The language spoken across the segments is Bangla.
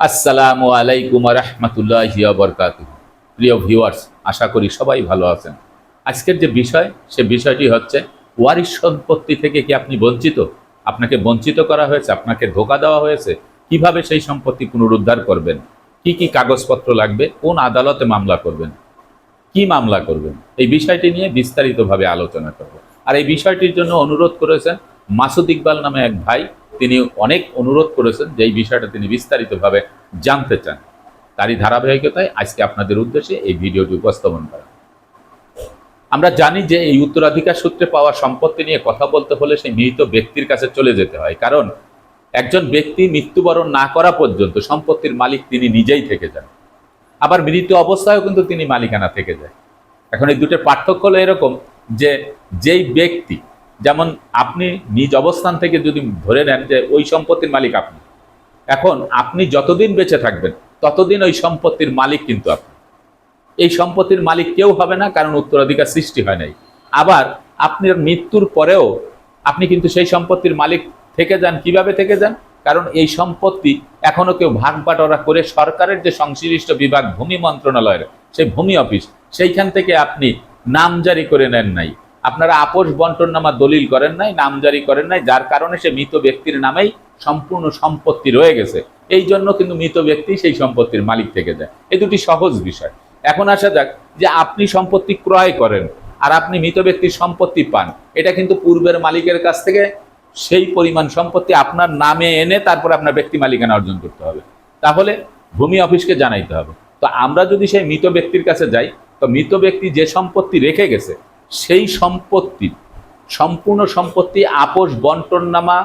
আসসালামু আলাইকুম রহমতুল্লাহ বরকাত প্রিয় ভিউয়ার্স, আশা করি সবাই ভালো আছেন। আজকের যে বিষয়, সে বিষয়টি হচ্ছে, ওয়ারিশ সম্পত্তি থেকে কি আপনি বঞ্চিত? আপনাকে বঞ্চিত করা হয়েছে, আপনাকে ধোকা দেওয়া হয়েছে, কীভাবে সেই সম্পত্তি পুনরুদ্ধার করবেন? কি কি কাগজপত্র লাগবে? কোন আদালতে মামলা করবেন? কি মামলা করবেন? এই বিষয়টি নিয়ে বিস্তারিতভাবে আলোচনা করব। আর এই বিষয়টির জন্য অনুরোধ করেছেন মাসুদ ইকবাল নামে এক ভাই তিনি অনেক অনুরোধ করেছেন যে এই বিষয়টা তিনি বিস্তারিতভাবে জানতে চান। তারই ধারাবাহিকতায় আজকে আপনাদের উদ্দেশ্যে এই ভিডিওটি উপস্থাপন করা। আমরা জানি যে এই উত্তরাধিকার সূত্রে পাওয়া সম্পত্তি নিয়ে কথা বলতে হলে সেই মৃত ব্যক্তির কাছে চলে যেতে হয়। কারণ একজন ব্যক্তি মৃত্যুবরণ না করা পর্যন্ত সম্পত্তির মালিক তিনি নিজেই থেকে যান। আবার মৃত অবস্থায়ও কিন্তু তিনি মালিকানা থেকে যায়। এখন এই দুটো পার্থক্য হলো এরকম যে যেই ব্যক্তি যেমন আপনি নিজ অবস্থান থেকে যদি ধরে নেন যে ওই সম্পত্তির মালিক আপনি, এখন আপনি যতদিন বেঁচে থাকবেন, ততদিন ওই সম্পত্তির মালিক কিন্তু আপনি। এই সম্পত্তির মালিক কেউ হবে না, কারণ উত্তরাধিকার সৃষ্টি হয় নাই। আবার আপনার মৃত্যুর পরেও আপনি কিন্তু সেই সম্পত্তির মালিক থেকে যান। কীভাবে থেকে যান? কারণ এই সম্পত্তি এখনও কেউ ভাগ বাটোয়ারা করে সরকারের যে সংশ্লিষ্ট বিভাগ, ভূমি মন্ত্রণালয়ের, সেই ভূমি অফিস, সেইখান থেকে আপনি নাম জারি করে নেন নাই। আপনারা আপোষ বন্টন নামা দলিল করেন নাই, নামজারি করেন নাই, যার কারণে সে মৃত ব্যক্তির নামেই সম্পূর্ণ সম্পত্তি রয়ে গেছে। এই জন্য কিন্তু মৃত ব্যক্তি সেই সম্পত্তির মালিক থেকে যায়। এই দুটি সহজ বিষয়। এখন আসা যাক যে আপনি সম্পত্তি ক্রয় করেন আর আপনি মৃত ব্যক্তির সম্পত্তি পান। এটা কিন্তু পূর্বের মালিকের কাছ থেকে সেই পরিমাণ সম্পত্তি আপনার নামে এনে তারপর আপনার ব্যক্তি মালিকানা অর্জন করতে হবে। তাহলে ভূমি অফিসকে জানাইতে হবে। তো আমরা যদি সেই মৃত ব্যক্তির কাছে যাই, তো মৃত ব্যক্তি যে সম্পত্তি রেখে গেছে সেই সম্পত্তি, সম্পূর্ণ সম্পত্তি আপোষ বন্টননামা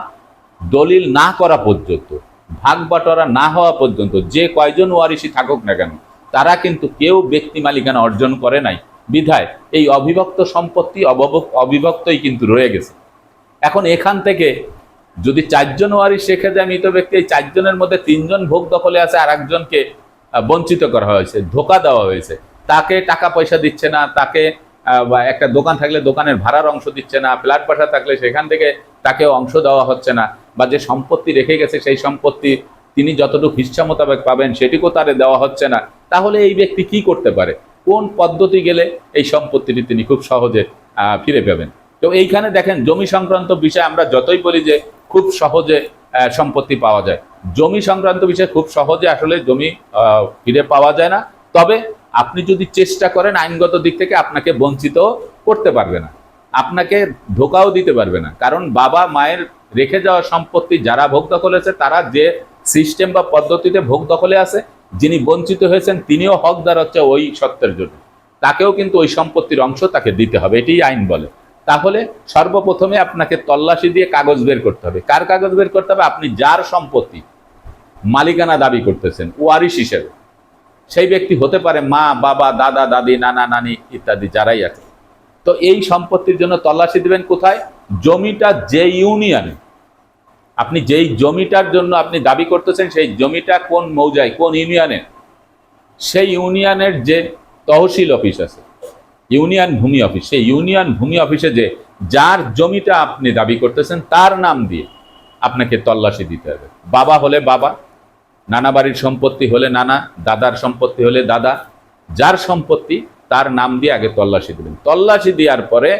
দলিল না করা পর্যন্ত, ভাগ বাটোয়ারা না হওয়া পর্যন্ত, যে কয়জন ওয়ারিশি থাকুক না কেন, তারা কিন্তু কেউ ব্যক্তি মালিকানা অর্জন করে নাই। বিধায় এই অবিভক্ত সম্পত্তি অবভ- অবিভক্তই কিন্তু রয়ে গেছে। এখন এখান থেকে যদি চারজন ওয়ারিশ রেখে যায় মৃত ব্যক্তি, এই চারজনের মধ্যে তিনজন ভোগ দখলে আছে আর একজনকে বঞ্চিত করা হয়েছে, ধোকা দেওয়া হয়েছে। তাকে টাকা পয়সা দিচ্ছে না, তাকে বা একটা দোকান থাকলে দোকানের ভাড়ার অংশ দিচ্ছে না, ফ্ল্যাট বাসা থাকলে সেখান থেকে তাকে অংশ দেওয়া হচ্ছে না, বা যে সম্পত্তি রেখে গেছে সেই সম্পত্তি তিনি যতটুকু হিসা মোতাবেক পাবেন সেটিকেও তারে দেওয়া হচ্ছে না। তাহলে এই ব্যক্তি কি করতে পারে? কোন পদ্ধতি গেলে এই সম্পত্তিটি তিনি খুব সহজে ফিরে পাবেন? তো এইখানে দেখেন, জমি সংক্রান্ত বিষয় আমরা যতই বলি যে খুব সহজে সম্পত্তি পাওয়া যায়। জমি সংক্রান্ত বিষয়ে খুব সহজে আসলে জমি ফিরে পাওয়া যায় না। তবে আপনি যদি চেষ্টা করেন আইনগত দিক থেকে আপনাকে বঞ্চিত করতে পারবে না। আপনাকে ধোকাও দিতে পারবে না। কারণ বাবা মায়ের রেখে যাওয়া সম্পত্তি যারা ভোগ দখলে আছে তারা যে সিস্টেম বা পদ্ধতিতে ভোগ দখলে আছে, যিনি বঞ্চিত হয়েছেন, তিনিও হকদার হচ্ছে ওই সত্যের জন্য। তাকেও কিন্তু ওই সম্পত্তির অংশ তাকে দিতে হবে এটি আইন বলে। তাহলে সর্বপ্রথমে আপনাকে তল্লাশি দিয়ে কাগজ বের করতে হবে। কার কাগজ বের করতে হবে? আপনি যার সম্পত্তি মালিকানা দাবি করতেছেন, ওয়ারিশ হিসেবে। সেই ব্যক্তি হতে পারে মা, বাবা, দাদা, দাদি, নানা, নানি ইত্যাদি যারাই আছে। তো এই সম্পত্তির জন্য তল্লাশি দেবেন কোথায়? জমিটা যে ইউনিয়নে। আপনি যেই জমিটার জন্য আপনি দাবি করতেছেন, সেই জমিটা কোন মৌজায়, কোন ইউনিয়নে? সেই ইউনিয়নের যে তহসিল অফিস আছে, ইউনিয়ন ভূমি অফিস, সেই ইউনিয়ন ভূমি অফিসে যে যার জমিটা আপনি দাবি করতেছেন, তার নাম দিয়ে আপনাকে তল্লাশি দিতে হবে। বাবা হলে বাবা নানা বাড়ির সম্পত্তি হলে নানা, দাদার সম্পত্তি হলে দাদা। যার সম্পত্তি, তার নাম দিয়ে আগে তল্লাশি দেবেন। তল্লাশি দেওয়ার পরে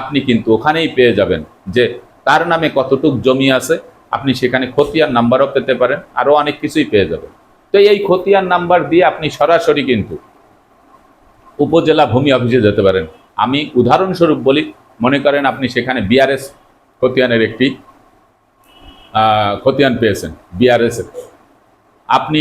আপনি কিন্তু ওখানেই পেয়ে যাবেন যে তার নামে কতটুক জমি আছে, আপনি সেখানে খতিয়ান নাম্বারও পেতে পারেন, আরও অনেক কিছুই পেয়ে যাবেন। তো এই খতিয়ান নাম্বার দিয়ে আপনি সরাসরি কিন্তু উপজেলা ভূমি অফিসে যেতে পারেন। আমি উদাহরণস্বরূপ বলি, মনে করেন আপনি সেখানে বিআরএস খতিয়ানের একটি খতিয়ান পেয়েছেন বিআরএস এর। আপনি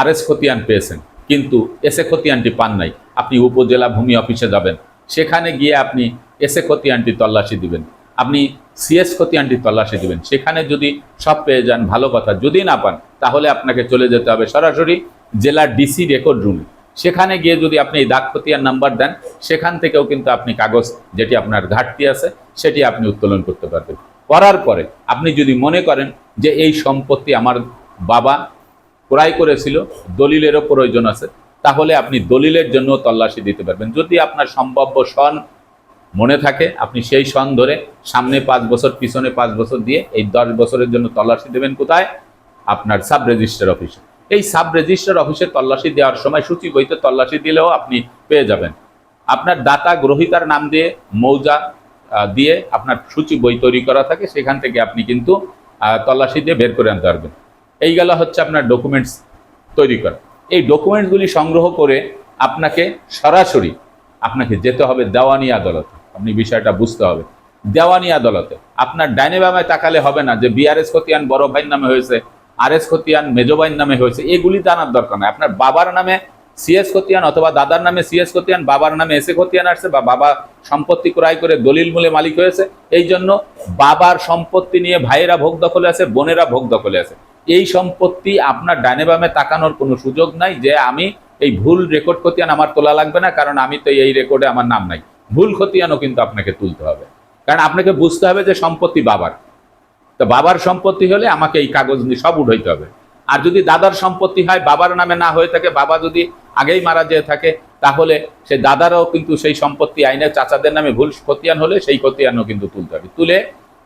আরএস খতিয়ান পেয়েছেন, কিন্তু এসে খতিয়ানটি পান নাই। আপনি উপজেলা ভূমি অফিসে যাবেন, সেখানে গিয়ে আপনি এসে খতিয়ানটি তল্লাশি দিবেন। আপনি সিএস খতিয়ানটি তল্লাশি দিবেন। সেখানে যদি সব পেয়ে যান, ভালো কথা। যদি না পান, তাহলে আপনাকে চলে যেতে হবে সরাসরি জেলার ডিসি রেকর্ড রুমে। সেখানে গিয়ে যদি আপনি এই দাগ খতিয়ান নাম্বার দেন, সেখান থেকেও কিন্তু আপনি কাগজ, যেটি আপনার ঘাটতি আছে, সেটি আপনি উত্তোলন করতে পারবেন। করার পরে আপনি যদি মনে করেন যে এই সম্পত্তি আমার বাবা ক্রয় করেছিল, দলিলেরও প্রয়োজন আছে। তাহলে আপনি দলিলের জন্য তল্লাশি দিতে পারবেন। যদি আপনার সম্ভাব্য সন মনে থাকে, আপনি সেই সন ধরে সামনে পাঁচ বছর, পিছনে পাঁচ বছর দিয়ে এই দশ বছরের জন্য তল্লাশি দেবেন কোথায়? আপনার সাব রেজিস্টার অফিসে। এই সাব রেজিস্ট্রার অফিসে তল্লাশি দেওয়ার সময় সূচি বইতে তল্লাশি দিলেও আপনি পেয়ে যাবেন। আপনার দাতা গ্রহিতার নাম দিয়ে মৌজা দিয়ে আপনার সূচি বই তৈরি করা থাকে, সেখান থেকে আপনি কিন্তু তল্লাশি দিয়ে বের করে আনতে পারবেন। এই গেল হচ্ছে আপনার ডকুমেন্টস তৈরি করা। এই ডকুমেন্টসগুলি সংগ্রহ করে আপনাকে সরাসরি আপনাকে যেতে হবে দেওয়ানি আদালতে। আপনি বিষয়টা বুঝতে হবে। দেওয়ানি আদালতে। আপনার ডাইনে বামে তাকালে হবে না যে বিআরএস খতিয়ান বড় ভাইয়ের নামে হয়েছে আর এস খতিয়ান মেজো ভাইয়ের নামে হয়েছে, এগুলি জানার দরকার নাই। আপনার বাবার নামে সিএস খতিয়ান অথবা দাদার নামে সিএস খতিয়ান, বাবার নামে এসে খতিয়ান আসছে বা বাবা সম্পত্তি ক্রয় করে দলিল মূলে মালিক হয়েছে এই জন্য বাবার সম্পত্তি নিয়ে ভাইয়েরা ভোগ দখলে আছে, বোনেরা ভোগ দখলে আছে। এই সম্পত্তি আপনার ডানে বামে তাকানোর কোনো সুযোগ নাই যে আমি এই ভুল রেকর্ড খতিয়ান আমার তোলা লাগবে না, কারণ আমি তো এই রেকর্ডে আমার নাম নাই। ভুল খতিয়ানও কিন্তু আপনাকে তুলতে হবে। কারণ আপনাকে বুঝতে হবে যে সম্পত্তি বাবার। তো বাবার সম্পত্তি হলে আমাকে এই কাগজ নিয়ে সব উঠাইতে হবে। আর যদি দাদার সম্পত্তি হয়, বাবার নামে না হয়ে থাকে, বাবা যদি আগেই মারা যেয়ে থাকে, তাহলে সে দাদারও কিন্তু সেই সম্পত্তি আইনে চাচাদের নামে ভুল খতিয়ান হলে সেই খতিয়ানও কিন্তু তুলতে হবে। তুলে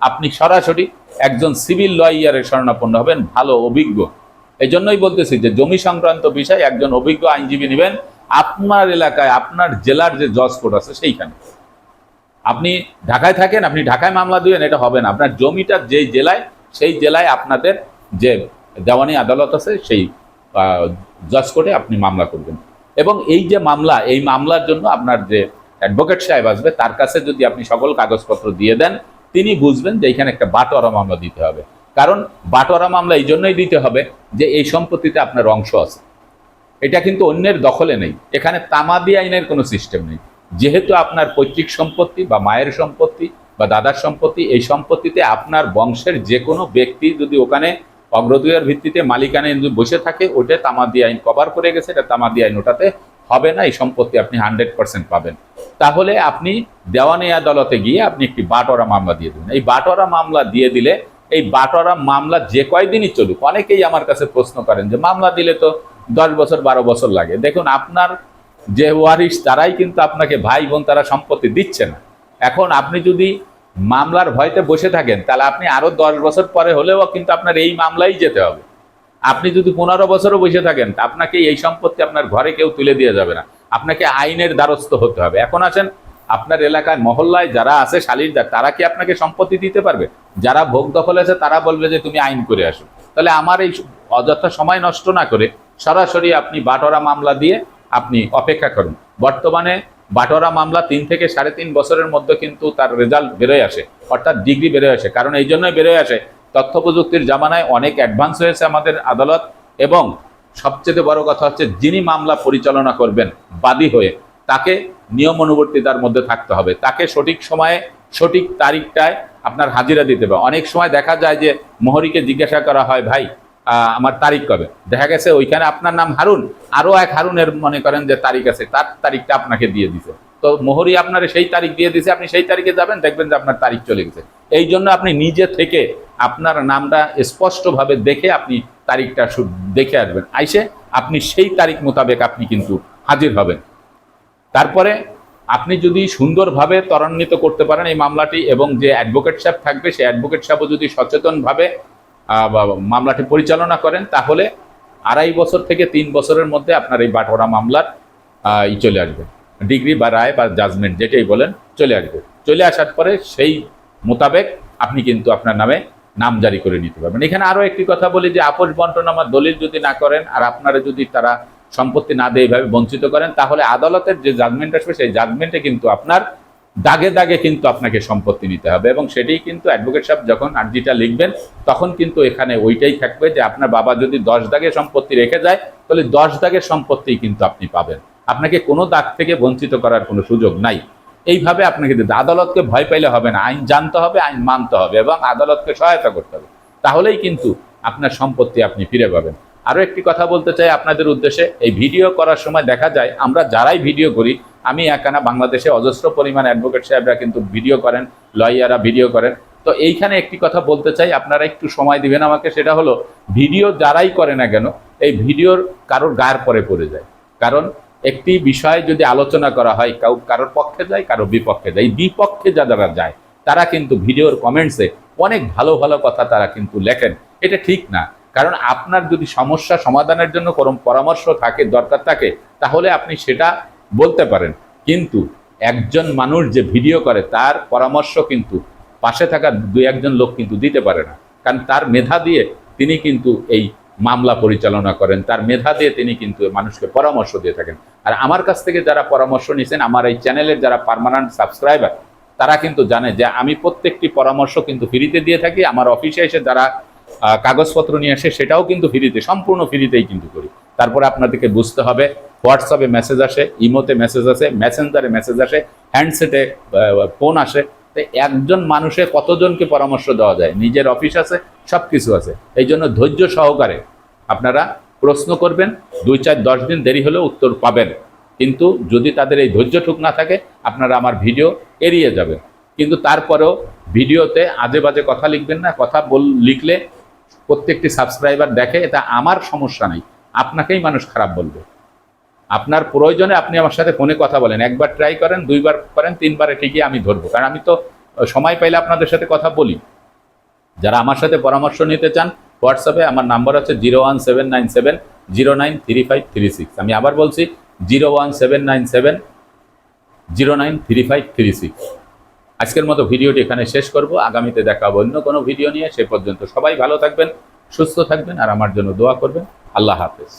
আপনি সরাসরি একজন সিভিল লয়ারের শরণাপন্ন হবেন, ভালো অভিজ্ঞ। এই জন্যই বলতেছি যে জমি সংক্রান্ত বিষয় একজন অভিজ্ঞ আইনজীবী নেবেন। আপনার এলাকায়, আপনার জেলার যে জজ কোর্ট আছে সেইখানে। আপনি ঢাকায় থাকেন, আপনি ঢাকায় মামলা দিবেন, এটা হবে না। আপনার জমিটা যেই জেলায়, সেই জেলায় আপনাদের যে দেওয়ানি আদালত আছে, সেই জজ কোর্টে আপনি মামলা করবেন। এবং এই যে মামলা, এই মামলার জন্য আপনার যে অ্যাডভোকেট সাহেব আসবে, তার কাছে যদি আপনি সকল কাগজপত্র দিয়ে দেন তিনি বুঝবেন যে এখানে একটা বাটোয়ারা মামলা দিতে হবে। কারণ বাটোয়ারা মামলা এই জন্যই দিতে হবে যে এই সম্পত্তিতে আপনার অংশ আছে। এটা কিন্তু অন্যের দখলে নেই। এখানে তামাদি আইনের কোনো সিস্টেম নেই। যেহেতু আপনার পৈতৃক সম্পত্তি বা মায়ের সম্পত্তি বা দাদার সম্পত্তি, এই সম্পত্তিতে আপনার বংশের যে কোনো ব্যক্তি যদি ওখানে অগ্রদয়ের ভিত্তিতে মালিকানা বসে থাকে ওটা তামাদি আইন কভার করে গেছে। এটা তামাদি আইন ওটাতে হবে না, এই সম্পত্তি আপনি হান্ড্রেড পার্সেন্ট পাবেন। তাহলে আপনি দেওয়ানি আদালতে গিয়ে আপনি একটি বাটোয়ারা মামলা দিয়ে দেবেন। এই বাটোয়ারা মামলা দিয়ে দিলে, এই বাটোয়ারা মামলা যে কয়দিনই চলুক, অনেকেই আমার কাছে প্রশ্ন করেন যে, মামলা দিলে তো দশ বছর, বারো বছর লাগে। দেখুন, আপনার যে ওয়ারিশ, তারাই কিন্তু আপনাকে ভাই বোন, তারা সম্পত্তি দিচ্ছে না। এখন আপনি যদি মামলার ভয়তে বসে থাকেন, তাহলে আপনি আরও দশ বছর পরে হলেও কিন্তু আপনার এই মামলাই যেতে হবে। আপনি যদি পনেরো বছরও বসে থাকেন আপনাকে এই সম্পত্তি আপনার ঘরে কেউ তুলে দিয়ে যাবে না। আপনাকে আইনের দ্বারস্থ হতে হবে। এখন আছেন আপনার এলাকায় মহল্লায় যারা আছে শালিরদার তারা কি আপনাকে সম্পত্তি দিতে পারবে? যারা ভোগ দখল আছে, তারা বলবে যে তুমি আইন করে আসো। তাহলে আমার এই অযথা সময় নষ্ট না করে সরাসরি আপনি বাটোয়ারা মামলা দিয়ে আপনি অপেক্ষা করুন। বর্তমানে বাটোয়ারা মামলা তিন থেকে সাড়ে তিন বছরের মধ্যে কিন্তু তার রেজাল্ট বেরোয় আসে, অর্থাৎ ডিগ্রি বেরোয় আসে। কারণ এই জন্যই বেরোয় আসে তথ্য প্রযুক্তির জামানায় অনেক অ্যাডভান্স হয়েছে আমাদের আদালত এবং সবচেয়ে বড় কথা হচ্ছে যিনি মামলা পরিচালনা করবেন বাদী হয়ে তাকে নিয়ম অনুবর্তিতার মধ্যে থাকতে হবে। তাকে সঠিক সময়ে সঠিক তারিখটায় আপনার হাজিরা দিতে হবে। অনেক সময় দেখা যায় যে মোহরিকে জিজ্ঞাসা করা হয়, ভাই আমার তারিখ কবে? দেখা গেছে ওইখানে আপনার নাম হারুন। আরও এক হারুনের মনে করেন যে তারিখ আছে, তার তারিখটা আপনাকে দিয়ে দিছে তো মোহরি আপনার সেই তারিখ দিয়ে দিছে, আপনি সেই তারিখে যাবেন, দেখবেন যে আপনার তারিখ চলে গেছে। এই জন্য আপনি নিজে থেকে আপনার নামটা স্পষ্টভাবে দেখে আপনি তারিখটা দেখে আসবেন। আইসে আপনি সেই তারিখ মোতাবেক আপনি কিন্তু হাজির হবেন। তারপরে আপনি যদি সুন্দরভাবে ত্বরান্বিত করতে পারেন এই মামলাটি এবং যে অ্যাডভোকেট সাহেব থাকবে, সেই অ্যাডভোকেট সাহেবও যদি সচেতনভাবে মামলাটি পরিচালনা করেন, তাহলে আড়াই বছর থেকে তিন বছরের মধ্যে আপনার এই বাটোয়ারা মামলার চলে আসবে। ডিগ্রি বা রায় বা জাজমেন্ট যেটাই বলেন, চলে আসবে। চলে আসার পরে সেই মোতাবেক আপনি কিন্তু আপনার নামে নাম জারি করে নিতে পারবেন। এখানে আরও একটি কথা বলি যে আপোষ বন্টনামা দলিল যদি না করেন আর আপনারা যদি তারা সম্পত্তি না দিয়ে এইভাবে বঞ্চিত করেন, তাহলে আদালতের যে জাজমেন্ট আসবে, সেই জাজমেন্টে কিন্তু আপনার দাগে দাগে কিন্তু আপনাকে সম্পত্তি নিতে হবে এবং সেটাই কিন্তু অ্যাডভোকেট সাহেব যখন আর্জিটা লিখবেন, তখন কিন্তু এখানে ওইটাই থাকবে যে আপনার বাবা যদি দশ দাগে সম্পত্তি রেখে যায়, তাহলে দশ দাগের সম্পত্তি কিন্তু আপনি পাবেন। আপনাকে কোনো দাগ থেকে বঞ্চিত করার কোনো সুযোগ নাই। এইভাবে আপনাকে দিতে আদালতকে ভয় পাইলে হবে না, আইন জানতে হবে, আইন মানতে হবে এবং আদালতকে সহায়তা করতে হবে। তাহলেই কিন্তু আপনার সম্পত্তি আপনি ফিরে পাবেন। আরও একটি কথা বলতে চাই আপনাদের উদ্দেশ্যে, এই ভিডিও করার সময় দেখা যায় আমরা যারাই ভিডিও করি, আমি একানা বাংলাদেশে অজস্র পরিমাণ অ্যাডভোকেট সাহেবরা কিন্তু ভিডিও করেন, লয়াররা ভিডিও করেন। তো এইখানে একটি কথা বলতে চাই, আপনারা একটু সময় দিবেন আমাকে, সেটা হলো ভিডিও যারাই করে না কেন, এই ভিডিওর কারোর গায়ের পরে পড়ে যায়। কারণ একটি বিষয় যদি আলোচনা করা হয়, কাউ কারোর পক্ষে যায় কারোর বিপক্ষে যায় বিপক্ষে যারা যায়, তারা কিন্তু ভিডিওর কমেন্টসে অনেক ভালো ভালো কথা তারা কিন্তু লেখেন। এটা ঠিক না। কারণ আপনার যদি সমস্যা সমাধানের জন্য কোনো পরামর্শ থাকে, দরকার থাকে, তাহলে আপনি সেটা বলতে পারেন। কিন্তু একজন মানুষ যে ভিডিও করে, তার পরামর্শ কিন্তু পাশে থাকা দু একজন লোক কিন্তু দিতে পারে না। কারণ তার মেধা দিয়ে তিনি কিন্তু এই মামলা পরিচালনা করেন, তার মেধা দিয়ে তিনি কিন্তু মানুষকে পরামর্শ দিয়ে থাকেন। আর আমার কাছ থেকে যারা পরামর্শ নিয়েছেন আমার এই চ্যানেলের যারা পার্মানেন্ট সাবস্ক্রাইবার তারা কিন্তু জানে যে আমি প্রত্যেকটি পরামর্শ কিন্তু ফ্রিতে দিয়ে থাকি। আমার অফিসে এসে যারা কাগজপত্র নিয়ে আসে, সেটাও কিন্তু ফ্রিতে, সম্পূর্ণ ফ্রিতেই কিন্তু করি। তারপরে আপনাদেরকে বুঝতে হবে হোয়াটসঅ্যাপে মেসেজ আসে ইমোতে মেসেজ আসে মেসেঞ্জারে মেসেজ আসে হ্যান্ডসেটে ফোন আসে। একজন মানুষে কতজনকে পরামর্শ দেওয়া যায়? নিজের অফিস আছে সব কিছু আছে। এই জন্য ধৈর্য সহকারে আপনারা প্রশ্ন করবেন, দুই চার দশ দিন দেরি হলেও উত্তর পাবেন। কিন্তু যদি তাদের এই ধৈর্যটুক না থাকে, আপনারা আমার ভিডিও এড়িয়ে যাবেন। কিন্তু তারপরেও ভিডিওতে আজে বাজে কথা লিখবেন না, কথা বল, লিখলে প্রত্যেকটি সাবস্ক্রাইবার দেখে এটা আমার সমস্যা নেই, আপনাকেই মানুষ খারাপ বলবে। আপনার প্রয়োজনে আপনি আমার সাথে ফোনে কথা বলেন। একবার ট্রাই করেন, দুইবার করেন, তিনবার এটি গিয়ে আমি ধরবো। কারণ আমি তো সময় পাইলে আপনাদের সাথে কথা বলি। যারা আমার সাথে পরামর্শ নিতে চান, হোয়াটসঅ্যাপে আমার নাম্বার হচ্ছে zero one seven nine seven, zero nine three five three six. আমি আবার বলছি, zero one seven nine seven, zero nine three five three six. আজকের মতো ভিডিওটি এখানে শেষ করব। আগামীতে দেখা হবে অন্য কোনো ভিডিও নিয়ে। সে পর্যন্ত সবাই ভালো থাকবেন, সুস্থ থাকবেন, আর আমার জন্য দোয়া করবেন। আল্লাহ হাফেজ।